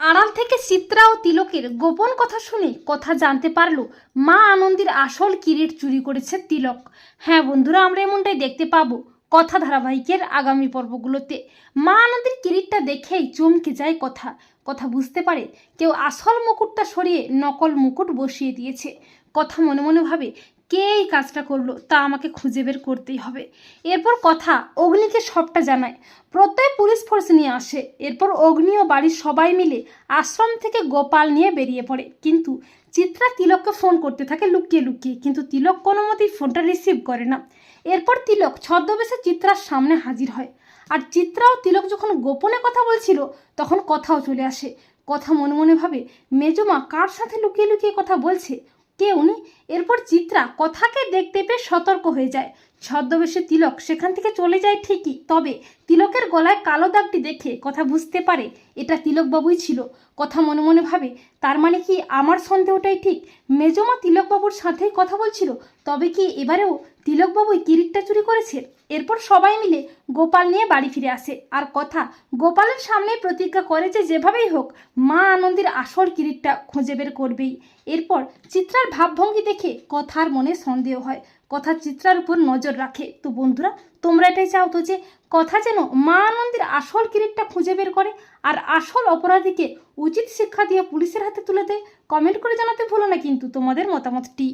আড়াল থেকে চিত্রা ও তিলকের গোপন কথা শুনে কথা জানতে পারল, মা আনন্দের আসল কিরিট চুরি করেছে তিলক। হ্যাঁ বন্ধুরা, আমরা এমনটাই দেখতে পাবো কথা ধারাবাহিকের আগামী পর্বগুলোতে। মা আনন্দের কিরিটটা দেখেই চমকে যায় কথা। কথা বুঝতে পারে কেউ আসল মুকুটটা সরিয়ে নকল মুকুট বসিয়ে দিয়েছে। কথা মনে মনে ভাবে কে এই কাজটা করল তা আমাকে খুঁজে বের করতেই হবে। এরপর কথা, অগ্নিকে সবটা জানায়। প্রত্যয় পুলিশ ফোর্স নিয়ে আসে। এরপর অগ্নি ও বাড়ির সবাই মিলে আশ্রম থেকে গোপাল নিয়ে বেরিয়ে পড়ে। কিন্তু চিত্রা তিলককে ফোন করতে থাকে লুকিয়ে লুকিয়ে। কিন্তু তিলক কোনো মতেই ফোনটা রিসিভ করে না। এরপর তিলক ছদ্মবেশে চিত্রার সামনে হাজির হয়। আর চিত্রা ও তিলক যখন গোপনে কথা বলছিল, তখন কথাও চলে আসে। কথা মনে মনে ভাবে, মেজমা, কার সাথে লুকিয়ে লুকিয়ে কথা বলছে? কে নেই। এরপর চিত্রা কথাকে দেখতে পেয়ে সতর্ক হয়ে যায়। ছদ্মবেশে তিলক সেখান থেকে চলে যায় ঠিকই, তবে তিলকের গলায় কালো দাগটি দেখে কথা বুঝতে পারে এটা তিলকবাবুই ছিল। কথা মনে মনে ভাবে, তার মানে কি আমার সন্দেহটাই ঠিক? মেজমা তিলকবাবুর সাথেই কথা বলছিল, তবে কি এবারেও তিলকবাবুই কিরিটটা চুরি করেছে? এরপর সবাই মিলে গোপাল নিয়ে বাড়ি ফিরে আসে। আর কথা গোপালের সামনে প্রতিজ্ঞা করে যে যেভাবেই হোক, মা আনন্দের আসল কিরিটটা খুঁজে বের করবেই। এরপর চিত্রার ভাবভঙ্গি দেখে কথার মনে সন্দেহ হয়। কথা চিত্রার উপর নজর রাখে। তো বন্ধুরা, তোমরা এটাই চাও তো যে, কথা যেন মা আনন্দের আসল কিরিটটা খুঁজে বের করে আর আসল অপরাধীকে উচিত শিক্ষা দিয়ে পুলিশের হাতে তুলে দেয়? কমেন্ট করে জানাতে ভুলো না কিন্তু তোমাদের মতামতটি।